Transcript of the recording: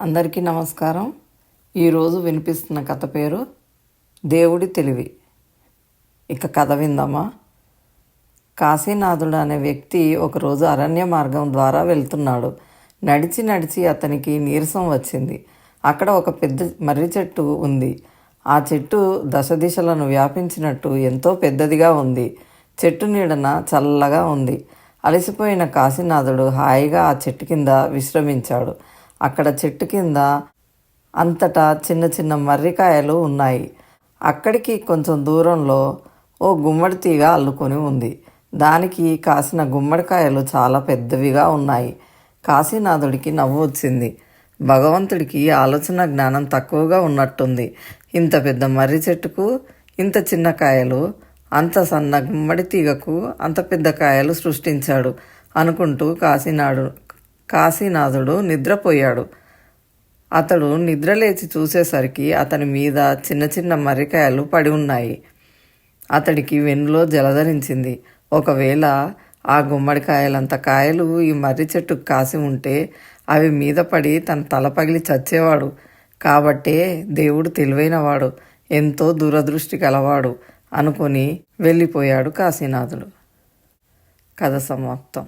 అందరికీ నమస్కారం. ఈరోజు వినిపిస్తున్న కథ పేరు దేవుడి తెలివి. ఇక కథ విందామా? కాశీనాథుడు అనే వ్యక్తి ఒకరోజు అరణ్య మార్గం ద్వారా వెళ్తున్నాడు. నడిచి నడిచి అతనికి నీరసం వచ్చింది. అక్కడ ఒక పెద్ద మర్రి చెట్టు ఉంది. ఆ చెట్టు దశ దిశలను వ్యాపించినట్టు ఎంతో పెద్దదిగా ఉంది. చెట్టు నీడన చల్లగా ఉంది. అలసిపోయిన కాశీనాథుడు హాయిగా ఆ చెట్టు కింద విశ్రమించాడు. అక్కడ చెట్టు కింద అంతటా చిన్న చిన్న మర్రికాయలు ఉన్నాయి. అక్కడికి కొంచెం దూరంలో ఓ గుమ్మడి తీగ అల్లుకొని ఉంది. దానికి కాసిన గుమ్మడికాయలు చాలా పెద్దవిగా ఉన్నాయి. కాశీనాథుడికి నవ్వు వచ్చింది. భగవంతుడికి ఆలోచన జ్ఞానం తక్కువగా ఉన్నట్టుంది. ఇంత పెద్ద మర్రి చెట్టుకు ఇంత చిన్న కాయలు అంత సన్న గుమ్మడి తీగకు అంత పెద్ద కాయలు సృష్టించాడు అనుకుంటూ కాశీనాడు కాశీనాథుడు నిద్రపోయాడు. అతడు నిద్రలేచి చూసేసరికి అతని మీద చిన్న చిన్న మర్రికాయలు పడి ఉన్నాయి. అతడికి వెన్నులో జలధరించింది. ఒకవేళ ఆ గుమ్మడికాయలంత కాయలు ఈ మర్రి చెట్టుకు కాసి ఉంటే అవి మీద పడి తన తల పగిలి చచ్చేవాడు. కాబట్టే దేవుడు తెలివైనవాడు ఎంతో దూరదృష్టి కలవాడు అనుకొని వెళ్ళిపోయాడు కాశీనాథుడు. కథ సమాప్తం.